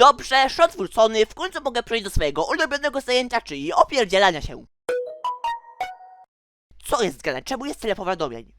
Dobrze, szot w końcu mogę przejść do swojego ulubionego zajęcia, czyli opierdzielania się. Co jest grane? Czemu jest tyle powiadomień?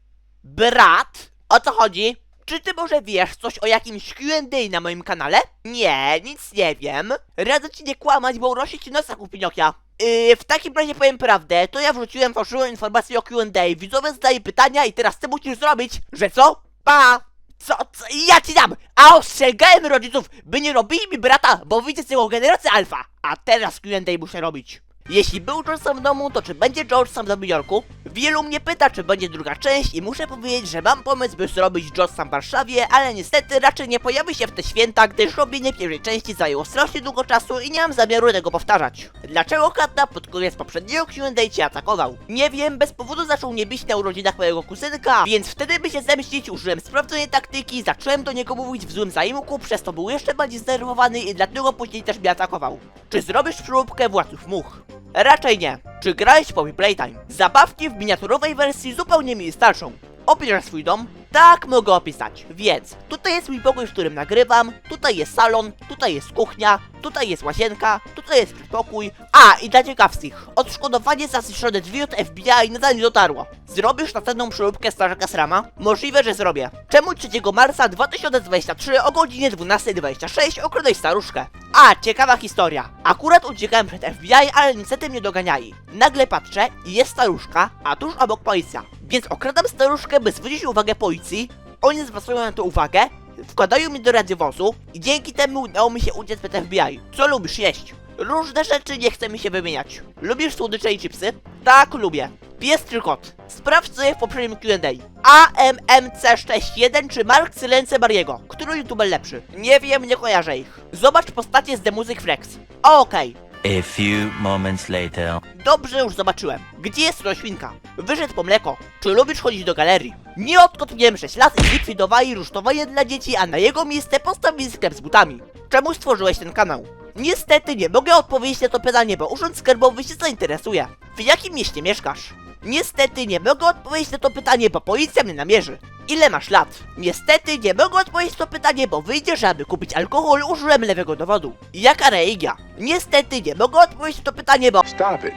Brat? O co chodzi? Czy ty może wiesz coś o jakimś Q&A na moim kanale? Nie, nic nie wiem. Radzę ci nie kłamać, bo urośnie ci nosa u Pinokia. Yy, w takim razie powiem prawdę, to ja wrzuciłem fałszywą informację o Q&A. Widzowie zadają pytania i teraz ty musisz zrobić, że co? Pa! Co, co? Ja ci dam! A ostrzegałem rodziców, by nie robili mi brata, bo widzę z jego generacji alfa. A teraz Q&A muszę robić. Jeśli był George sam w domu, to czy będzie George sam w Nowym Jorku? Wielu mnie pyta, czy będzie druga część i muszę powiedzieć, że mam pomysł, by zrobić George sam w Warszawie, ale niestety raczej nie pojawi się w te święta, gdyż robienie pierwszej części zajęło strasznie długo czasu i nie mam zamiaru tego powtarzać. Dlaczego Katna pod koniec poprzedniego Q&A cię atakował? Nie wiem, bez powodu zaczął mnie bić na urodzinach mojego kuzynka, więc wtedy by się zemścić, użyłem sprawdzonej taktyki, zacząłem do niego mówić w złym zaiłku, przez to był jeszcze bardziej zdenerwowany i dlatego później też mnie atakował. Czy zrobisz próbkę władców much? Raczej nie. Czy grałeś Poppy Playtime? Zabawki w miniaturowej wersji zupełnie mi starszą. Opisz swój dom? Tak, mogę opisać. Więc tutaj jest mój pokój, w którym nagrywam, tutaj jest salon, tutaj jest kuchnia, tutaj jest łazienka, tutaj jest przedpokój. A, i dla ciekawskich, odszkodowanie za zniszczone drzwi od FBI nadal nie dotarło. Zrobisz następną przeróbkę Starzaka Srama? Możliwe, że zrobię. Czemu 3 marca 2023 o godzinie 12.26 okradłeś staruszkę? A, ciekawa historia. Akurat uciekałem przed FBI, ale niestety mnie doganiali. Nagle patrzę i jest staruszka, a tuż obok policja. Więc okradam staruszkę, by zwrócić uwagę policji. Oni zwracają na to uwagę, wkładają mnie do radiowozu i dzięki temu udało mi się uciec przed FBI. Co lubisz jeść? Różne rzeczy nie chcę mi się wymieniać. Lubisz słodycze i chipsy? Tak, lubię. Czy kot? Sprawdź sobie w poprzednim Q&A. AMMC61 czy Mark Sylence Mariego? Który youtuber lepszy? Nie wiem, nie kojarzę ich. Zobacz postacie z The Music Flex. Okej. A few moments later. Dobrze, już zobaczyłem. Gdzie jest roślinka? Wyszedł po mleko. Czy lubisz chodzić do galerii? Nie odkąd miałem 6 lat i zlikwidowali rusztowanie dla dzieci, a na jego miejsce postawili sklep z butami. Czemu stworzyłeś ten kanał? Niestety nie mogę odpowiedzieć na to pytanie, bo urząd skarbowy się zainteresuje. W jakim mieście mieszkasz? Niestety nie mogę odpowiedzieć na to pytanie, bo policja mnie namierzy. Ile masz lat? Niestety nie mogę odpowiedzieć na to pytanie, bo wyjdzie, że aby kupić alkohol użyłem lewego dowodu. Jaka religia? Niestety nie mogę odpowiedzieć na to pytanie, bo... Stop it.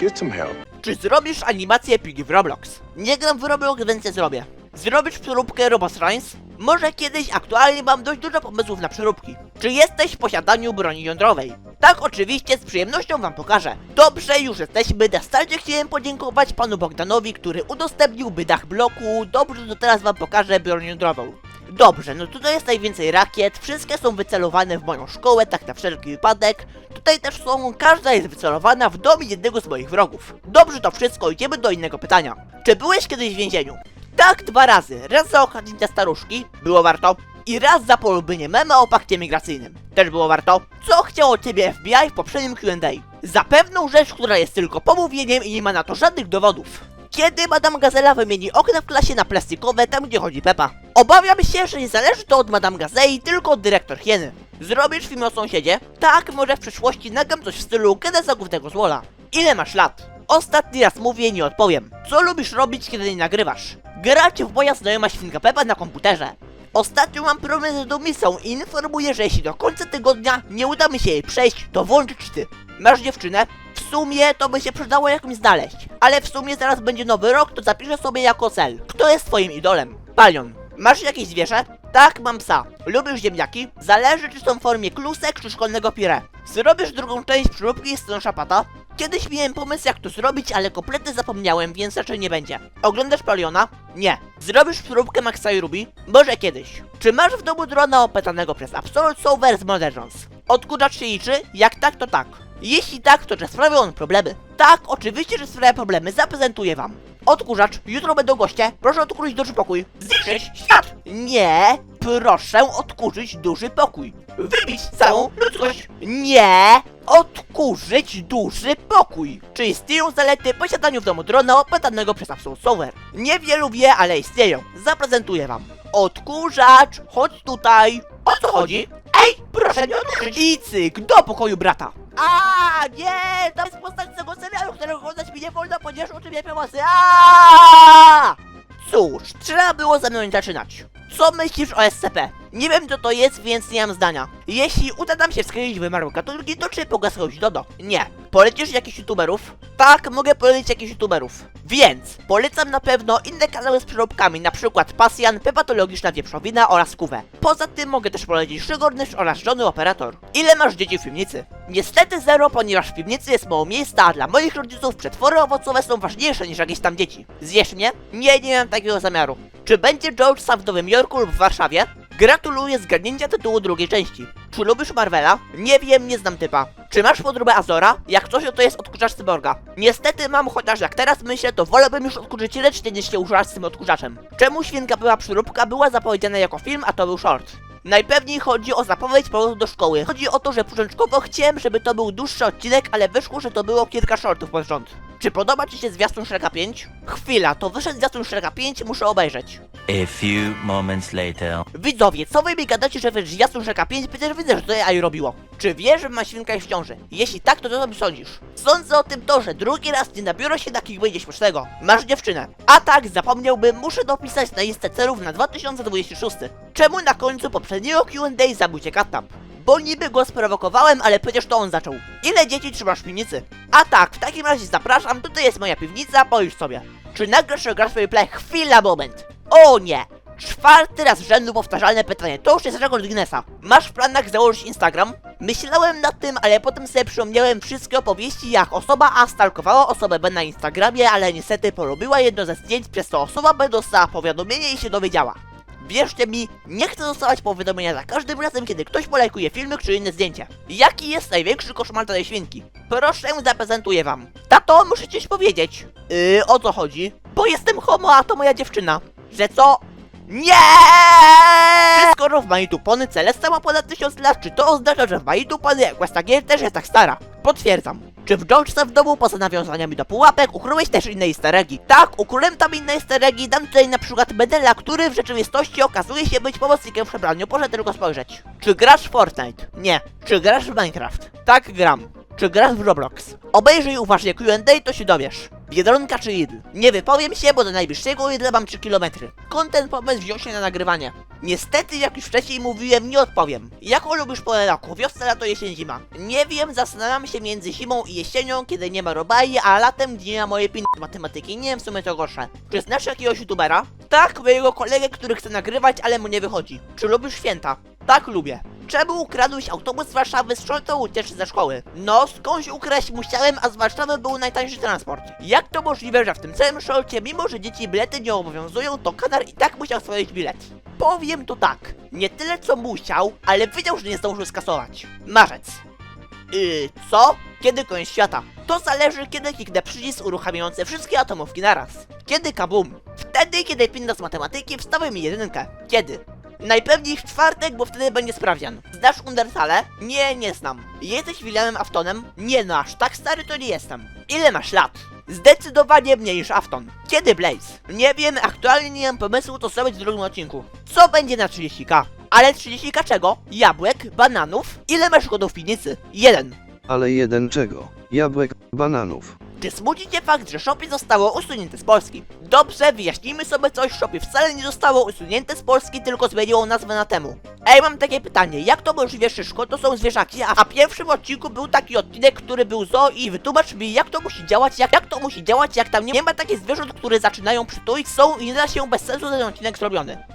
Get some help. Czy zrobisz animację pigi w Roblox? Nie gram w Roblox, więc nie zrobię. Zrobisz przeróbkę Robot Science? Może kiedyś, aktualnie mam dość dużo pomysłów na przeróbki. Czy jesteś w posiadaniu broni jądrowej? Tak, oczywiście, z przyjemnością wam pokażę. Dobrze, już jesteśmy. Na starcie chciałem podziękować panu Bogdanowi, który udostępnił dach bloku. Dobrze, to teraz wam pokażę broń jądrową. Dobrze, no tutaj jest najwięcej rakiet, wszystkie są wycelowane w moją szkołę, tak na wszelki wypadek. Tutaj też są, każda jest wycelowana w dom jednego z moich wrogów. Dobrze to wszystko, idziemy do innego pytania. Czy byłeś kiedyś w więzieniu? Tak, dwa razy. Raz za okradnięcie staruszki, było warto. I raz za polubienie mema o pakcie migracyjnym. Też było warto. Co chciało ciebie FBI w poprzednim Q&A? Za pewną rzecz, która jest tylko pomówieniem i nie ma na to żadnych dowodów. Kiedy Madame Gazela wymieni okna w klasie na plastikowe, tam gdzie chodzi Pepa? Obawiam się, że nie zależy to od Madame Gazeli, tylko od dyrektor Hieny. Zrobisz film o sąsiedzie? Tak, może w przyszłości nagram coś w stylu Geneza Głównego Złola. Ile masz lat? Ostatni raz mówię i nie odpowiem. Co lubisz robić, kiedy nie nagrywasz? Grać w moja znajoma świnka Pepa na komputerze. Ostatnio mam problem z Domisą i informuję, że jeśli do końca tygodnia nie uda mi się jej przejść, to włączyć ty. Masz dziewczynę? W sumie to by się przydało jakąś znaleźć. Ale w sumie zaraz będzie nowy rok, to zapiszę sobie jako cel. Kto jest twoim idolem? Palion. Masz jakieś zwierzę? Tak, mam psa. Lubisz ziemniaki? Zależy czy są w formie klusek czy szkolnego pire. Zrobisz drugą część przyróbki z szapata? Kiedyś miałem pomysł jak to zrobić, ale kompletnie zapomniałem, więc raczej nie będzie. Oglądasz Paliona? Nie. Zrobisz przyróbkę Maxa i Ruby? Może kiedyś. Czy masz w domu drona opętanego przez Absolute Solver z Moderns? Odkurzacz się liczy? Jak tak, to tak. Jeśli tak, to czy sprawia on problemy? Tak, oczywiście, że sprawia problemy, zaprezentuję wam. Odkurzacz, jutro będą goście, proszę odkurzyć duży pokój. Zniszczyć świat! Nie, proszę odkurzyć duży pokój. Wybić całą ludzkość. Nie, odkurzyć duży pokój. Czy istnieją zalety posiadania w domu drona opętanego przez Absolute Solver? Niewielu wie, ale istnieją. Zaprezentuję wam. Odkurzacz, chodź tutaj. O co chodzi? Ej, proszę nie odkurzyć. I cyk, do pokoju brata. A nie, to jest postać z tego serialu, którego oglądać mi nie wolno, ponieważ uczy mnie pomocy. A! Cóż, trzeba było ze mną zaczynać. Co myślisz o SCP? Nie wiem co to jest, więc nie mam zdania. Jeśli uda nam się wskazać wymarłe gatunki, to czy pogasłeś Dodo? Nie. Polecisz jakichś youtuberów? Tak, mogę polecić jakichś youtuberów. Więc polecam na pewno inne kanały z przeróbkami, na przykład Pasjan, Pepatologiczna Wieprzowina oraz Kuwę. Poza tym mogę też polecić Szygornysz oraz Johnny Operator. Ile masz dzieci w piwnicy? Niestety zero, ponieważ w piwnicy jest mało miejsca, a dla moich rodziców przetwory owocowe są ważniejsze niż jakieś tam dzieci. Zjesz mnie? Nie, nie mam takiego zamiaru. Czy będzie George sam w Nowym Jorku lub w Warszawie? Gratuluję zgarnięcia tytułu drugiej części. Czy lubisz Marvela? Nie wiem, nie znam typa. Czy masz podróbę Azora? Jak coś, to jest odkurzacz cyborga. Niestety mam, chociaż jak teraz myślę, to wolałbym już odkurzyć ręcznie niż się użerać z tym odkurzaczem. Czemu Świnka była przyróbka była zapowiedziana jako film, a to był short? Najpewniej chodzi o zapowiedź powrotu do szkoły. Chodzi o to, że początkowo chciałem, żeby to był dłuższy odcinek, ale wyszło, że to było kilka shortów pod rząd. Czy podoba Ci się zwiastun Shreka 5? Chwila, to wyszedł zwiastun Shreka 5, muszę obejrzeć. A few moments later. Widzowie, co wy mi gadacie, że wy Jasnu Rzeka 5? Przecież widzę, że to AI robiło. Czy wiesz, że ma świnka jest w ciąży? Jeśli tak, to co mi sądzisz? Sądzę o tym to, że drugi raz nie nabiorę się takich wyjdzie śmiesznego. Masz dziewczynę. A tak, zapomniałbym, muszę dopisać na listę celów na 2026. Czemu na końcu poprzedniego Q&A zabił cię? Bo niby go sprowokowałem, ale przecież to on zaczął. Ile dzieci trzymasz w piwnicy? A tak, w takim razie zapraszam, tutaj jest moja piwnica, pojdź sobie. Czy nagrasz grasz w play? Chwila, moment. O nie! Czwarty raz rzędu powtarzalne pytanie, to już jest rekord Guinnessa. Masz w planach założyć Instagram? Myślałem nad tym, ale potem sobie przypomniałem wszystkie opowieści, jak osoba A stalkowała osobę B na Instagramie, ale niestety polubiła jedno ze zdjęć, przez to osoba B dostała powiadomienie i się dowiedziała. Wierzcie mi, nie chcę dostawać powiadomienia za każdym razem, kiedy ktoś polajkuje filmik czy inne zdjęcie. Jaki jest największy koszmar tej świnki? Proszę, zaprezentuję wam. Tato, muszę coś powiedzieć. Yy, o co chodzi? Bo jestem homo, a to moja dziewczyna. Że co? Nie! Czy skoro w Manitupony Celesta ma ponad 1000 lat, czy to oznacza, że w Manitupony Equestagier też jest tak stara? Potwierdzam. Czy w George'ce w domu poza nawiązaniami do pułapek ukryłeś też inne easter eggi? Tak, ukryłem tam inne easter eggi, dam tutaj na przykład Bedela, który w rzeczywistości okazuje się być pomocnikiem w przebraniu, proszę tylko spojrzeć. Czy grasz w Fortnite? Nie. Czy grasz w Minecraft? Tak, gram. Czy grasz w Roblox? Obejrzyj uważnie Q&A, to się dowiesz. Biedronka czy Lidl? Nie wypowiem się, bo do najbliższego Lidla mam 3 km. Skąd ten pomysł wziął się na nagrywanie? Niestety, jak już wcześniej mówiłem, nie odpowiem. Jaką lubisz porę roku? Wiosna, lato, jesień, zima? Nie wiem, zastanawiam się między zimą i jesienią, kiedy nie ma robaji, a latem, gdzie nie ma mojej pin matematyki. Nie wiem, w sumie to gorsze. Czy znasz jakiegoś youtubera? Tak, mojego kolegę, który chce nagrywać, ale mu nie wychodzi. Czy lubisz święta? Tak, lubię. Czemu ukradłeś autobus z Warszawy z szortą ucieczki ze szkoły? No, skądś ukraść musiałem, a z Warszawy był najtańszy transport. Jak to możliwe, że w tym całym szorcie, mimo że dzieci bilety nie obowiązują, to kanar i tak musiał swoich bilet? Powiem to tak, nie tyle co musiał, ale wiedział, że nie zdążył skasować. Marzec. Yy, co? Kiedy koniec świata? To zależy, kiedy kliknę przycisk uruchamiający wszystkie atomówki naraz. Kiedy kabum? Wtedy, kiedy pinda z matematyki wstawił mi jedynkę. Kiedy? Najpewniej w czwartek, bo wtedy będzie sprawdzian. Znasz Undertale? Nie, nie znam. Jesteś Williamem Aftonem? Nie no, aż tak stary to nie jestem. Ile masz lat? Zdecydowanie mniej niż Afton. Kiedy Blaze? Nie wiem, aktualnie nie mam pomysłu, co zrobić w drugim odcinku. Co będzie na 30k? Ale 30k czego? Jabłek? Bananów? Ile masz kodów w piwnicy? Jeden. Ale jeden czego? Jabłek, bananów. Czy smuci cię fakt, że Shopee zostało usunięte z Polski? Dobrze, wyjaśnijmy sobie coś, Shopee wcale nie zostało usunięte z Polski, tylko zmieniło nazwę na temu. Ej, mam takie pytanie, jak to możliwe, Szyszko, to są zwierzaki, a, w pierwszym odcinku był taki odcinek, który był zo i wytłumacz mi, jak to musi działać, jak, jak to musi działać, jak tam nie, nie ma takich zwierząt, które zaczynają przytulić, są i nie da się bez sensu ten odcinek zrobiony.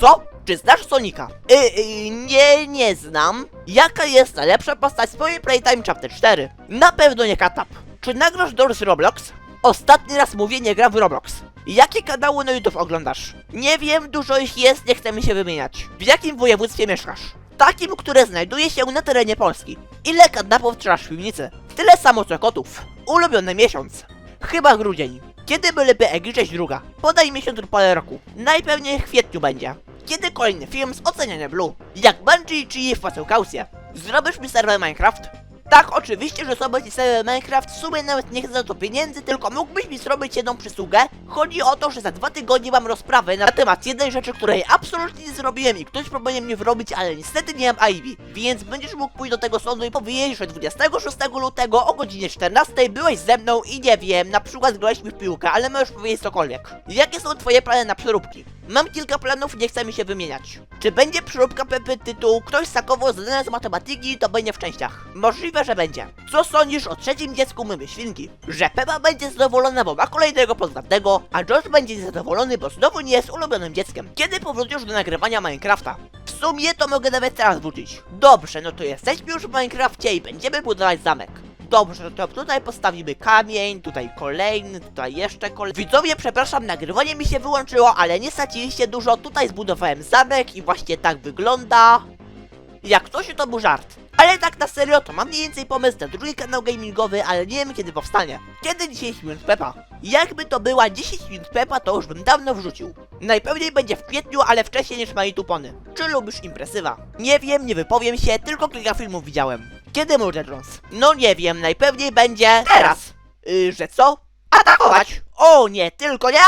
Co? Czy znasz Sonika? Yy, yy, nie, nie znam. Jaka jest najlepsza postać z mojej Playtime Chapter 4? Na pewno nie Katap. Czy nagrasz Doors Roblox? Ostatni raz mówię, nie gram w Roblox. Jakie kanały na YouTube oglądasz? Nie wiem, dużo ich jest, nie chcę mi się wymieniać. W jakim województwie mieszkasz? Takim, które znajduje się na terenie Polski. Ile kanapów trzymasz w piwnicy? Tyle samo co kotów. Ulubiony miesiąc. Chyba grudzień. Kiedy by lepiej egrzeć druga? Podaj miesiąc lub parę roku. Najpewniej w kwietniu będzie. Kiedy kolejny film z oceniania Blue? Jak Bungie czy wpłacą kaucję? Zrobisz mi serwer Minecraft? Tak, oczywiście, że sobie serwer Minecraft w sumie nawet nie chcę za to pieniędzy, tylko mógłbyś mi zrobić jedną przysługę? Chodzi o to, że za dwa tygodnie mam rozprawę na temat jednej rzeczy, której absolutnie nie zrobiłem i ktoś próbuje mnie wrobić, ale niestety nie mam Ivy. Więc będziesz mógł pójść do tego sądu i powiedzieć, że 26 lutego o godzinie 14 byłeś ze mną i nie wiem, na przykład grałeś mi w piłkę, ale możesz powiedzieć cokolwiek. Jakie są twoje plany na przeróbki? Mam kilka planów, nie chcę mi się wymieniać. Czy będzie przyróbka Pepy tytuł Ktoś sakowo zadane z matematyki, to będzie w częściach. Możliwe, że będzie. Co sądzisz o trzecim dziecku mymy świnki? Że Pepa będzie zadowolona, bo ma kolejnego podwładnego, a Josh będzie niezadowolony, bo znowu nie jest ulubionym dzieckiem. Kiedy powrócisz do nagrywania Minecrafta? W sumie to mogę nawet teraz wrócić. Dobrze, no to jesteśmy już w Minecrafcie i będziemy budować zamek. Dobrze, to tutaj postawimy kamień, tutaj kolejny, tutaj jeszcze kolejny. Widzowie, przepraszam, nagrywanie mi się wyłączyło, ale nie straciliście dużo. Tutaj zbudowałem zamek i właśnie tak wygląda. Jak coś, to był żart. Ale tak na serio, to mam mniej więcej pomysł na drugi kanał gamingowy, ale nie wiem kiedy powstanie. Kiedy 10 minut Pepa? Jakby to była 10 minut Pepa, to już bym dawno wrzucił. Najpewniej będzie w kwietniu, ale wcześniej niż Mani Tupony. Czy lubisz impresywa? Nie wiem, nie wypowiem się, tylko kilka filmów widziałem. Kiedy może Jones? No nie wiem, najpewniej będzie teraz. Yy, że co? Atakować! O nie, tylko nie!